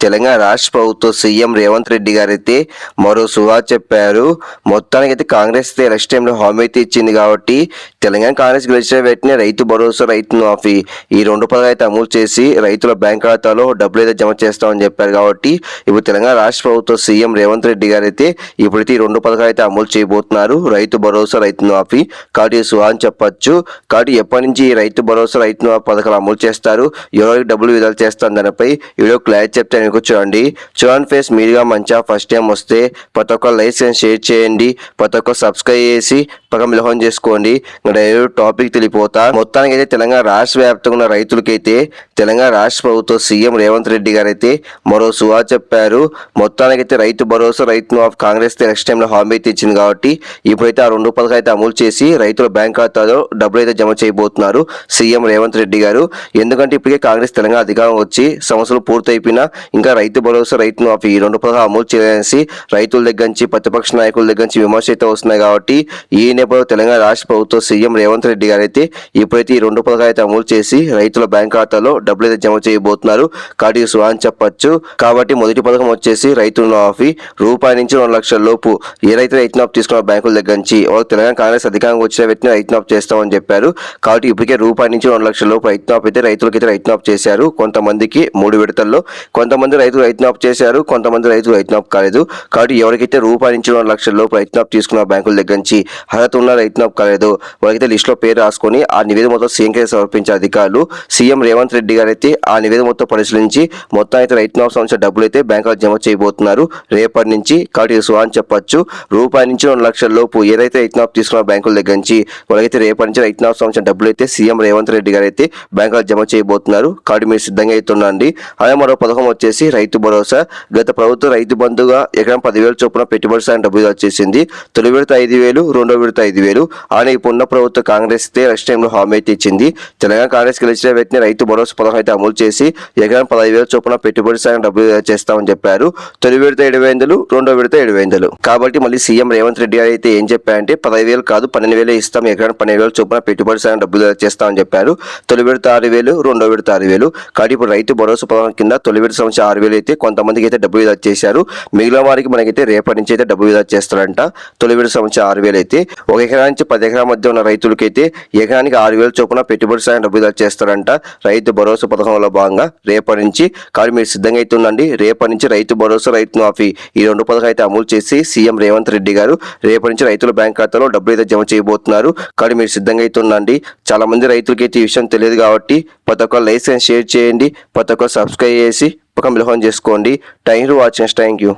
తెలంగాణ రాష్ట్ర ప్రభుత్వ సీఎం రేవంత్ రెడ్డి గారైతే మరో సువా చెప్పారు. మొత్తానికి అయితే కాంగ్రెస్ అయితే ఎలక్షన్ టైంలో హామీ అయితే ఇచ్చింది కాబట్టి తెలంగాణ కాంగ్రెస్ గెలిచిన వెంటనే రైతు భరోసా రైతు మాఫీ ఈ రెండు పదాలు అయితే అమలు చేసి రైతుల బ్యాంక్ ఖాతాలో డబ్బులు అయితే జమ చేస్తామని చెప్పారు కాబట్టి ఇప్పుడు తెలంగాణ రాష్ట్ర ప్రభుత్వ సీఎం రేవంత్ రెడ్డి గారైతే ఇప్పుడైతే ఈ రెండు పథకాలు అయితే అమలు చేయబోతున్నారు. రైతు భరోసా రైతు మాఫీ కాబట్టి సుహా అని చెప్పచ్చు. కాబట్టి ఎప్పటి నుంచి ఈ రైతు భరోసా రైతు పథకాలు అమలు చేస్తారు? ఎవరికి డబ్బులు విడుదల చేస్తారు దానిపై ఈ వీడియో క్లారిటీ చెప్తాను మీకు చూడండి. చూడండి ఫేస్ మీరుగా మంచిగా ఫస్ట్ టైం వస్తే ప్రతి ఒక్క లైసెన్స్ షేర్ చేయండి. ప్రతి ఒక్క సబ్స్క్రైబ్ చేసి పక్కన మిలహం చేసుకోండి. డైరెక్ట్ టాపిక్ తెలిపోతా మొత్తానికి అయితే తెలంగాణ రాష్ట్ర వ్యాప్తంగా ఉన్న రైతులకైతే తెలంగాణ రాష్ట్ర ప్రభుత్వ సీఎం రేవంత్ రెడ్డి గారు అయితే మరో సువా చెప్పారు. మొత్తానికైతే రైతు భరోసా రైతు ఆఫ్ కాంగ్రెస్ నెక్స్ట్ టైంలో హామీ అయితే ఇచ్చింది కాబట్టి ఇప్పుడైతే ఆ రెండు పథకాలు అయితే అమలు చేసి రైతుల బ్యాంక్ ఖాతాలో డబ్బులు అయితే జమ చేయబోతున్నారు సీఎం రేవంత్ రెడ్డి గారు. ఎందుకంటే ఇప్పటికే కాంగ్రెస్ తెలంగాణ అధికారం వచ్చి సంవత్సరాలు పూర్తయిపోయినా ఇంకా రైతు భరోసా రైతు ఆఫ్ ఈ రెండు పథకాలు అమలు చేయాలనేసి రైతుల దగ్గర నుంచి ప్రతిపక్ష నాయకుల దగ్గర నుంచి విమర్శ అయితే వస్తున్నాయి కాబట్టి ఈ నేపథ్యంలో తెలంగాణ రాష్ట్ర ప్రభుత్వ సీఎం రేవంత్ రెడ్డి గారు అయితే ఇప్పుడైతే ఈ రెండు పథకాలు అయితే అమలు చేసి రైతుల బ్యాంక్ ఖాతాలో డబ్బులు అయితే జమ చేయబోతున్నారు. కాబట్టి సువా అని చెప్పొచ్చు. కాబట్టి మొదటి పథకం వచ్చేసి రైతు మాఫీ. రూపాయి నుంచి రెండు లక్షల లోపు ఏ రైతు రైతు తీసుకున్న బ్యాంకుల దగ్గర నుంచి వాళ్ళు తెలంగాణ కాంగ్రెస్ అధికారంగా వచ్చిన వ్యక్తిని రైతు నాఫ్ చేస్తామని చెప్పారు. కాబట్టి ఇప్పటికే రూపాయి నుంచి రెండు లక్షల లోపు రైతు నాఫ్ అయితే రైతులకైతే రైతు నాఫ్ చేశారు. కొంతమందికి మూడు విడతల్లో కొంతమంది రైతులు రైతు నాఫ్ చేశారు. కొంతమంది రైతులు రైతు నాఫ్ కాలేదు. కాబట్టి ఎవరికైతే రూపాయి నుంచి రెండు లక్షల లోపు రైతు నాఫ్ తీసుకున్న బ్యాంకుల దగ్గర నుంచి అర్హత ఉన్న రైతు నాకు కాలేదు వాళ్ళకైతే లిస్టులో పేరు రాసుకొని ఆ నివేదిక మొత్తం సీఎంకే సమర్పించే అధికారులు సీఎం రేవంత్ రెడ్డి గారు అయితే ఆ నివేదిక మొత్తం పరిశీలించి మొత్తం అయితే రైతు నాఫ్ సంబంధించిన డబ్బులు అయితే బ్యాంకులో జమ చేయబోతున్నారు. రేపటి నుంచి కాబట్టి సుహా అని చెప్పొచ్చు. రూపాయి నుంచి రెండు లక్షల లోపు ఏదైతే రైతు నాఫ్ తీసుకున్న బ్యాంకుల దగ్గర నుంచి వాళ్ళకైతే రేపటి నుంచి రైతు నాఫ్ సంబంధించిన డబ్బులు అయితే సీఎం రేవంత్ రెడ్డి గారు అయితే బ్యాంకులో జమ చేయబోతున్నారు. కాబట్టి మీరు సిద్ధంగా అవుతుండండి. అలాగే మరో పథకం వచ్చేసి రైతు భరోసా. గత ప్రభుత్వం రైతు బంధుగా ఎకరం పదివేల చొప్పున పెట్టుబడి సాయం డబ్బులు వచ్చేసింది. తొలి విడత ఐదు వేలు రెండో విడత ఐదు వేలు. అలానే ఇప్పుడు ఉన్న ప్రభుత్వ కాంగ్రెస్ నెక్స్ట్ టైంలో హామీ అయితే ఇచ్చింది. తెలంగాణ కాంగ్రెస్ గెలిచిన వ్యక్తిని రైతు భరోసా పథకం అయితే అమలు చేసి ఎకరం పదహైదు వేల చొప్పున పెట్టుబడి సాయం డబ్బులు చేస్తామని చెప్పారు. తొలి విడత ఏడు వందలు రెండో విడత ఏడు వందలు కాబట్టి మళ్ళీ సీఎం రేవంత్ రెడ్డి గారు అయితే ఏం చెప్పారంటే పదహైదు వేలు కాదు పన్నెండు వేలు ఇస్తాం ఎకరం పన్నెండు వేలు చొప్పున పెట్టుబడి సాయం డబ్బులు చేస్తామని చెప్పారు. తొలి విడత ఆరు వేలు రెండో విడత ఆరు వేలు. కాబట్టి ఇప్పుడు రైతు భరోసా పథకం కింద తొలి విడత సంవత్సరం ఆరు వేలు అయితే కొంతమందికి అయితే డబ్బు విధా చేశారు. మిగిలిన వారికి మనకైతే రేపటి నుంచి అయితే డబ్బు విధా చేస్తారంట. తొలి విడత సంవత్సరం ఆరు వేలు అయితే. ఒక ఎకరా నుంచి పది ఎకరాల మధ్య ఉన్న రైతులకైతే ఎకరానికి ఆరు వేల చొప్పున పెట్టుబడి సాయం డబ్బు చేస్తారంట. రైతు భరోసా పథకంలో భాగంగా రేపటి నుంచి కానీ మీరు సిద్ధంగా అయితే రేపటి నుంచి రైతు భరోసా రైతు మాఫీ ఈ రెండు పథకాలు అయితే అమలు చేసి సీఎం రేవంత్ రెడ్డి గారు రేపటి నుంచి రైతుల బ్యాంక్ ఖాతాలో డబ్బులు అయితే జమ చేయబోతున్నారు. కానీ మీరు సిద్ధంగా అయితే ఉండండి. చాలా మంది రైతులకి అయితే ఈ విషయం తెలియదు కాబట్టి ప్రతి ఒక్క లైసెన్స్ షేర్ చేయండి ప్రతి ఒక్క సబ్స్క్రైబ్ చేసి పక్కన మిలహం చేసుకోండి. Thank you watching. Thank you.